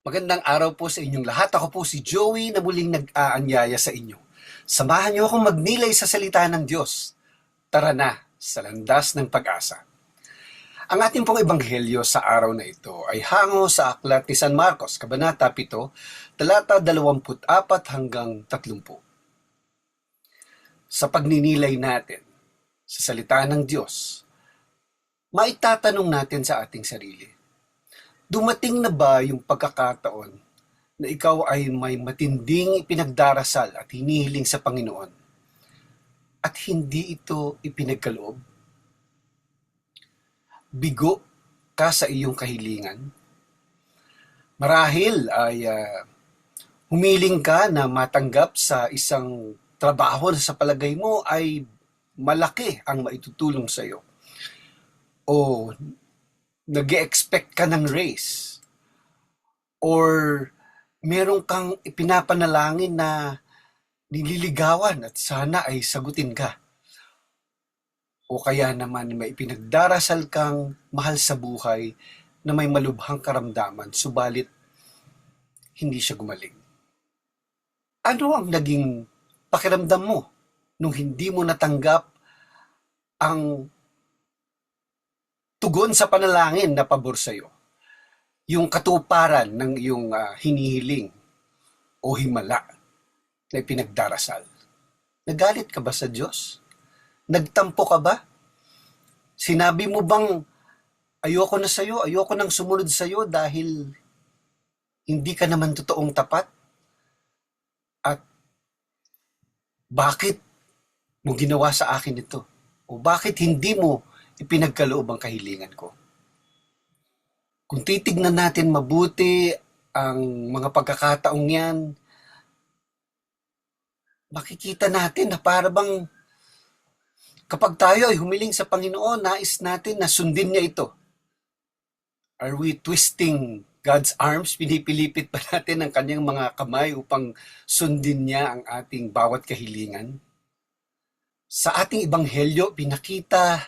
Magandang araw po sa inyong lahat. Ako po si Joey na muling nag-aanyaya sa inyo. Samahan niyo akong magnilay sa salita ng Diyos. Tara na sa landas ng pag-asa. Ang ating pong ebanghelyo sa araw na ito ay hango sa aklat ni San Marcos, Kabanata 7, talata 24 hanggang 30. Sa pagninilay natin sa salita ng Diyos, maitatanong natin sa ating sarili, dumating na ba yung pagkakataon na ikaw ay may matinding ipinagdarasal at hinihiling sa Panginoon at hindi ito ipinagkaloob? Bigo ka sa iyong kahilingan? Marahil ay ah, humiling ka na matanggap sa isang trabaho na sa palagay mo ay malaki ang maitutulong sa iyo. O nag expect ka ng raise or meron kang ipinapanalangin na nililigawan at sana ay sagutin ka. O kaya naman may ipinagdarasal kang mahal sa buhay na may malubhang karamdaman, subalit hindi siya gumaling. Ano ang naging pakiramdam mo nung hindi mo natanggap ang tugon sa panalangin na pabor sa iyo. Yung katuparan ng iyong ah, hinihiling o himala na pinagdarasal. Nagalit ka ba sa Diyos? Nagtampo ka ba? Sinabi mo bang ayoko na sa iyo, ayoko nang sumunod sa iyo dahil hindi ka naman totoong tapat? At bakit mo ginawa sa akin ito? O bakit hindi mo ipinagkaloob ang kahilingan ko. Kung titignan natin mabuti ang mga pagkakataong yan, makikita natin na para bang kapag tayo ay humiling sa Panginoon, nais natin na sundin niya ito. Are we twisting God's arms? Pinipilipit ba natin ang kanyang mga kamay upang sundin niya ang ating bawat kahilingan? Sa ating ibanghelyo, pinakita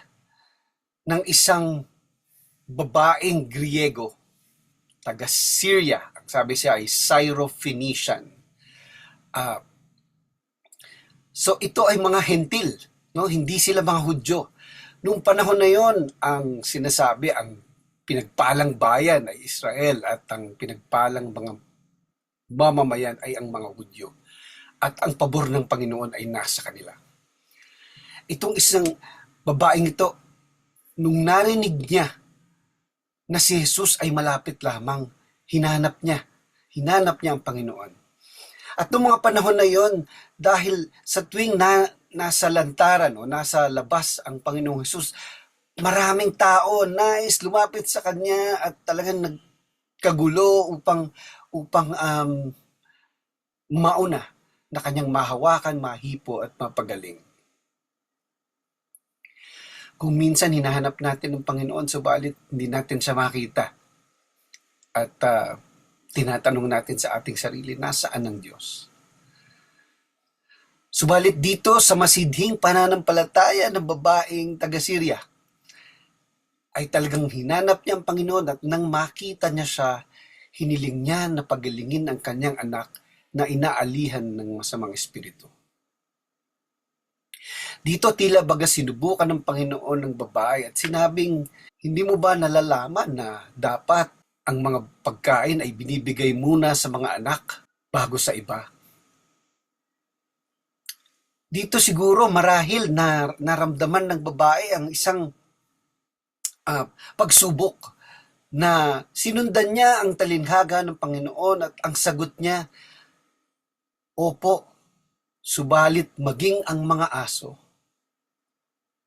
ng isang babaeng Griego, taga Syria. Ang sabi siya ay Syro-Phoenician. Ah, so ito ay mga hentil, no? hindi sila mga Hudyo. Noong panahon na yon, ang sinasabi, ang pinagpalang bayan ay Israel at ang pinagpalang mga mamamayan ay ang mga Hudyo. At ang pabor ng Panginoon ay nasa kanila. Itong isang babaeng ito, nung narinig niya na si Jesus ay malapit lamang, hinanap niya. Hinanap niya ang Panginoon. At noong mga panahon na yon, dahil sa tuwing na, nasa lantaran o nasa labas ang Panginoong Jesus, maraming tao nais lumapit sa kanya at talagang nagkagulo upang upang um, mauna na kanyang mahawakan, mahipo at mapagaling. Kung minsan hinahanap natin ng Panginoon, subalit hindi natin siya makita. At ah, tinatanong natin sa ating sarili, nasaan ang Diyos? Subalit dito sa masidhing pananampalataya ng babaeng taga-Syria, ay talagang hinanap niya ang Panginoon at nang makita niya siya, hiniling niya na pagalingin ang kanyang anak na inaalihan ng masamang espiritu. Dito tila baga sinubukan ng Panginoon ng babae at sinabing, hindi mo ba nalalaman na dapat ang mga pagkain ay binibigay muna sa mga anak bago sa iba? Dito siguro marahil na naramdaman ng babae ang isang ah, pagsubok na sinundan niya ang talinhaga ng Panginoon at ang sagot niya, Opo, subalit maging ang mga aso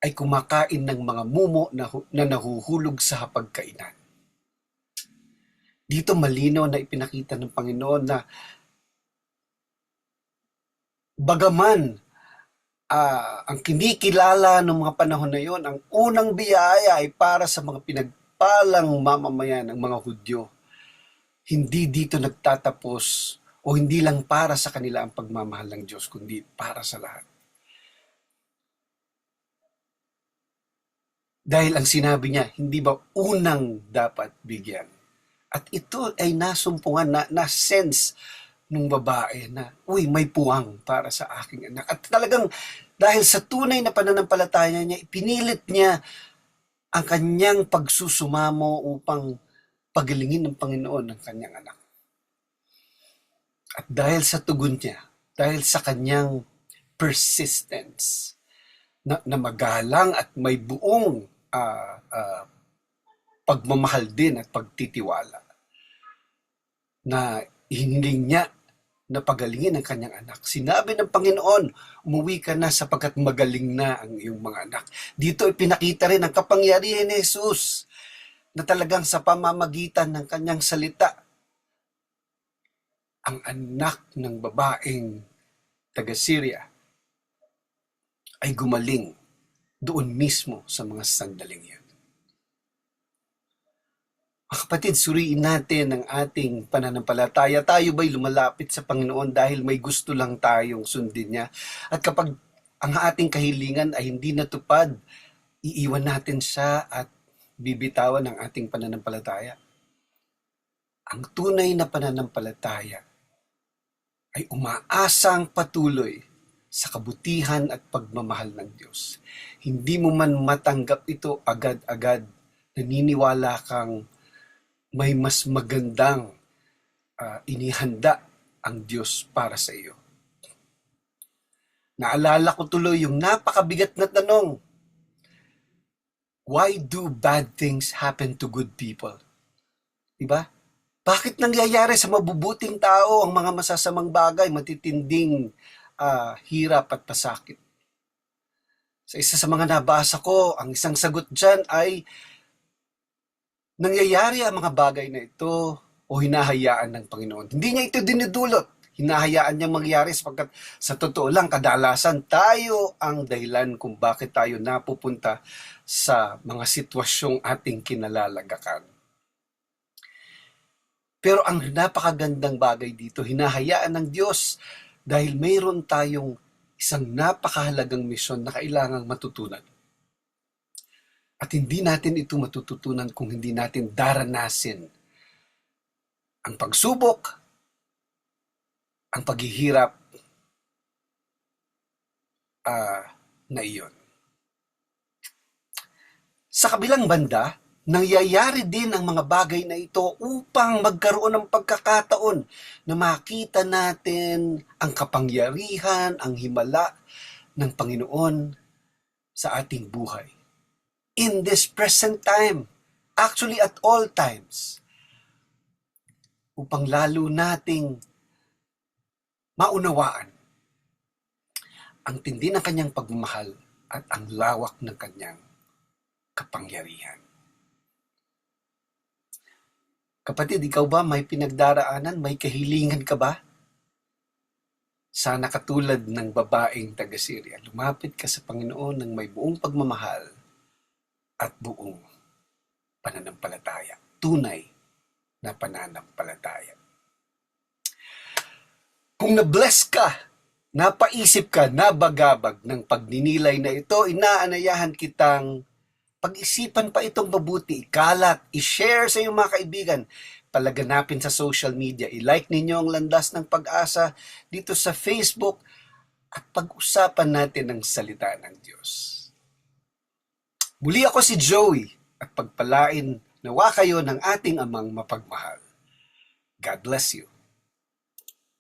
ay kumakain ng mga mumo na, na nahuhulog sa hapagkainan. Dito malinaw na ipinakita ng Panginoon na bagaman ah, ang kinikilala ng mga panahon na yon, ang unang biyaya ay para sa mga pinagpalang mamamayan ng mga Hudyo. Hindi dito nagtatapos o hindi lang para sa kanila ang pagmamahal ng Diyos, kundi para sa lahat. Dahil ang sinabi niya, hindi ba unang dapat bigyan At ito ay nasumpungan na, na sense nung babae na, uy, may puwang para sa aking anak. At talagang dahil sa tunay na pananampalataya niya, pinilit niya ang kanyang pagsusumamo upang pagalingin ng Panginoon ng kanyang anak. At dahil sa tugon niya, dahil sa kanyang persistence, na, na magalang at may buong ah, pagmamahal din at pagtitiwala, na hiniling niya na pagalingin ang kanyang anak. Sinabi ng Panginoon, umuwi ka na sapagkat magaling na ang iyong mga anak. Dito ipinakita rin ang kapangyarihan ni Jesus na talagang sa pamamagitan ng kanyang salita, ang anak ng babaeng taga Syria ay gumaling doon mismo sa mga sandaling yan. Mga kapatid, suriin natin ang ating pananampalataya. Tayo ba'y lumalapit sa Panginoon dahil may gusto lang tayong sundin niya? At kapag ang ating kahilingan ay hindi natupad, iiwan natin siya at bibitawan ang ating pananampalataya. Ang tunay na pananampalataya ay umaasang patuloy sa kabutihan at pagmamahal ng Diyos. Hindi mo man matanggap ito agad-agad, naniniwala kang may mas magandang ah, inihanda ang Diyos para sa iyo. Naalala ko tuloy yung napakabigat na tanong. Why do bad things happen to good people? Diba? Bakit nangyayari sa mabubuting tao ang mga masasamang bagay, matitinding ah, hirap at pasakit? Sa isa sa mga nabasa ko, ang isang sagot dyan ay nangyayari ang mga bagay na ito o hinahayaan ng Panginoon. Hindi niya ito dinudulot. Hinahayaan niyang mangyari sapagkat sa totoo lang, kadalasan tayo ang dahilan kung bakit tayo napupunta sa mga sitwasyong ating kinalalagakan. Pero ang napakagandang bagay dito, hinahayaan ng Diyos dahil mayroon tayong isang napakahalagang misyon na kailangang matutunan. At hindi natin ito matututunan kung hindi natin daranasin ang pagsubok, ang paghihirap ah, na iyon. Sa kabilang banda, nangyayari din ang mga bagay na ito upang magkaroon ng pagkakataon na makita natin ang kapangyarihan, ang himala ng Panginoon sa ating buhay. In this present time, actually at all times, upang lalo nating maunawaan ang tindi ng kanyang pagmamahal at ang lawak ng kanyang kapangyarihan. Kapatid, ikaw ba may pinagdaraanan, may kahilingan ka ba? Sana katulad ng babaeng taga Syria, lumapit ka sa Panginoon ng may buong pagmamahal at buong pananampalataya. Tunay na pananampalataya. Kung na-bless ka, napaisip ka, nabagabag ng pagninilay na ito, inaanayahan kitang pag-isipan pa itong mabuti, ikalat, i-share sa iyong mga kaibigan, palaganapin sa social media, i-like ninyo ang landas ng pag-asa dito sa Facebook at pag-usapan natin ang salita ng Diyos. Muli ako si Joey at pagpalain nawa kayo ng ating amang mapagmahal. God bless you.